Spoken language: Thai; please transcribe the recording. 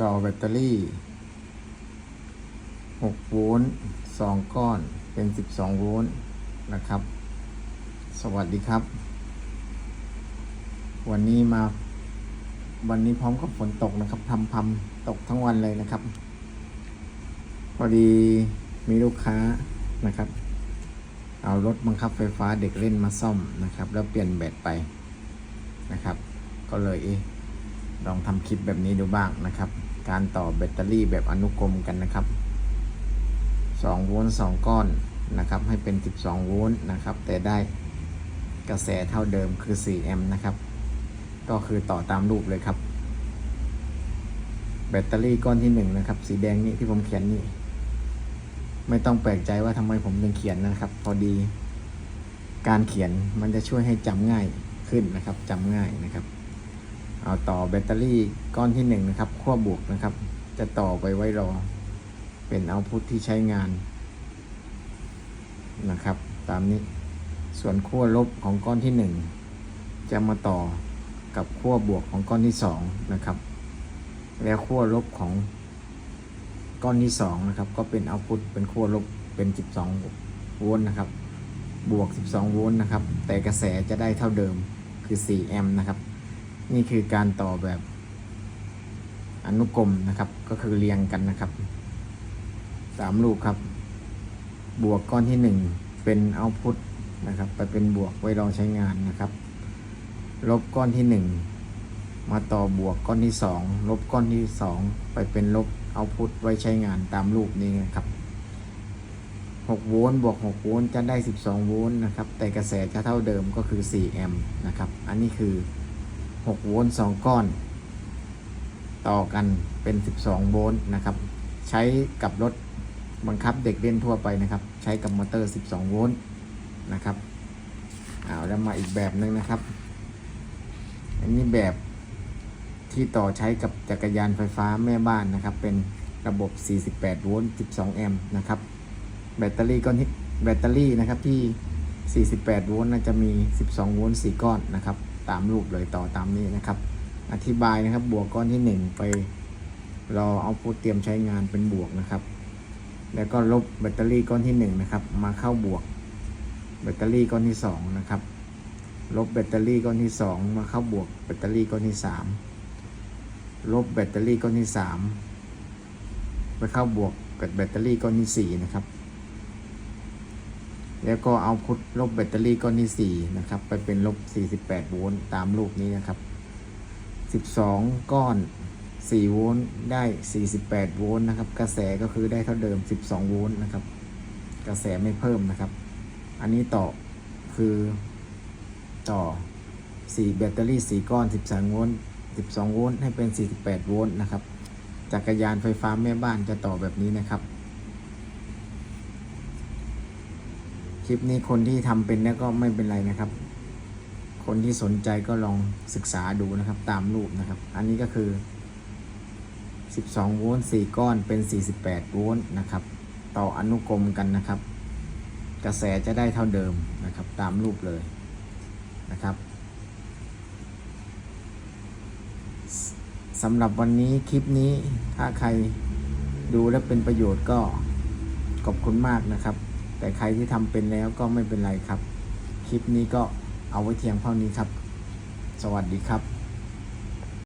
ต่อแบตเตอรี่ 6 โวลต์2ก้อนเป็น 12 โวลต์นะครับ สวัสดีครับ วันนี้มา วันนี้พร้อมกับฝนตกนะครับทำพำตกทั้งวันเลยนะครับ พอดีมีลูกค้านะครับ เอารถบังคับไฟฟ้าเด็กเล่นมาซ่อมนะครับ แล้วเปลี่ยนแบตไปนะครับ ก็เลยเอ๊ะ ลองทำคลิปแบบนี้ดูบ้างนะครับ การต่อแบตเตอรี่แบบอนุกรมกันนะครับ2โวลต์2ก้อนนะครับ ให้เป็น 12 โวลต์นะครับ แต่ได้กระแสเท่าเดิมคือ 4 แอมป์นะครับ ก็คือต่อตามรูปเลยครับ แบตเตอรี่ก้อนที่ 1 นะครับ สีแดงนี่ที่ผมเขียนนี่ ไม่ต้องแปลกใจว่าทำไมผมถึงเขียนนะครับ พอดี การเขียนมันจะช่วยให้จำง่ายขึ้นนะครับจำง่ายนะครับ เอาต่อแบตเตอรี่ก้อนที่หนึ่งนะครับขั้วบวกนะครับ จะต่อไปไว้รอ เป็นเอาพุทที่ใช้งานนะครับ ตามนี้ส่วนขั้วลบของก้อนที่หนึ่งจะมาต่อกับขั้วบวกของก้อนที่สองนะครับ แล้วขั้วลบของก้อนที่สองนะครับ ก็เป็นเอาพุทเป็นขั้วลบเป็น 12 โวลต์นะครับ บวก 12 โวลต์นะครับ แต่กระแสจะได้เท่าเดิมคือ 4 แอมป์นะครับ นี่คือการต่อแบบอนุกรมนะครับ ก็คือเรียงกันนะครับสามลูกครับ บวกก้อนที่หนึ่งเป็นเอาพุทนะครับ ไปเป็นบวกไว้รอใช้งานนะครับ ลบก้อนที่หนึ่งมาต่อบวกก้อนที่สองลบก้อนที่สองไปเป็นลบเอาพุทไว้ใช้งานตามรูปนี้นะครับ6โวลต์บวก6โวลต์จะได้ 12 โวลต์นะครับ แต่กระแสจะเท่าเดิมก็คือ 4 แอมป์นะครับ อันนี้คือ 6 โวลต์ 2 ก้อน ต่อกันเป็น 12 โวลต์นะครับ ใช้กับรถบังคับเด็กเล่นทั่วไปนะครับ ใช้กับมอเตอร์ 12 โวลต์นะครับเอาแล้วมาอีกแบบหนึ่งนะครับ อันนี้แบบที่ต่อใช้กับจักรยานไฟฟ้าแม่บ้านนะครับ เป็นระบบ 48 โวลต์ 12 แอมป์นะครับ แบตเตอรี่ก้อนที่แบตเตอรี่นะครับที่ 48 โวลต์น่าจะมี 12 โวลต์ 4 ก้อนนะครับ ตามรูปเลยต่อตามนี้นะครับ อธิบายนะครับบวกก้อนที่ 1 ไปรอเอาพุทเตรียมใช้งานเป็นบวกนะครับ แล้วก็ลบแบตเตอรี่ก้อนที่1นะครับมาเข้าบวก แบตเตอรี่ก้อนที่2นะครับลบแบตเตอรี่ก้อนที่ 2 มาเข้าบวกแบตเตอรี่ก้อนที่ 3 ลบแบตเตอรี่ก้อนที่ 3 ไปเข้าบวกกับแบตเตอรี่ก้อนที่4นะครับ แล้วก็เอาพุทลบแบตเตอรี่ก้อนที่ 4 นะครับ ไปเป็นลบ 48 โวลต์ตามรูปนี้นะครับ 12 ก้อน 4 โวลต์ได้ 48 โวลต์นะครับ กระแสก็คือได้เท่าเดิม 12 โวลต์นะครับ กระแสไม่เพิ่มนะครับ อันนี้ต่อคือต่อ 4 แบตเตอรี่ 4 ก้อน12โวลต์ 12 โวลต์ให้เป็น 48 โวลต์นะครับ จักรยานไฟฟ้าแม่บ้านจะต่อแบบนี้นะครับ คลิปนี้คนที่ทำเป็นแล้วก็ไม่เป็นไรนะครับ คนที่สนใจก็ลองศึกษาดูนะครับ ตามรูปนะครับ อันนี้ก็คือ 12 โวลต์ 4 ก้อนเป็น 48 โวลต์นะครับ ต่ออนุกรมกันนะครับ กระแสจะได้เท่าเดิมนะครับ ตามรูปเลยนะครับสสำหรับวันนี้คลิปนี้ถ้าใครดูแล้วเป็นประโยชน์ก็ขอบคุณมากนะครับ แต่ใครที่ทำเป็นแล้วก็ไม่เป็นไรครับ คลิปนี้ก็เอาไว้เทียงเท่านี้ครับ สวัสดีครับ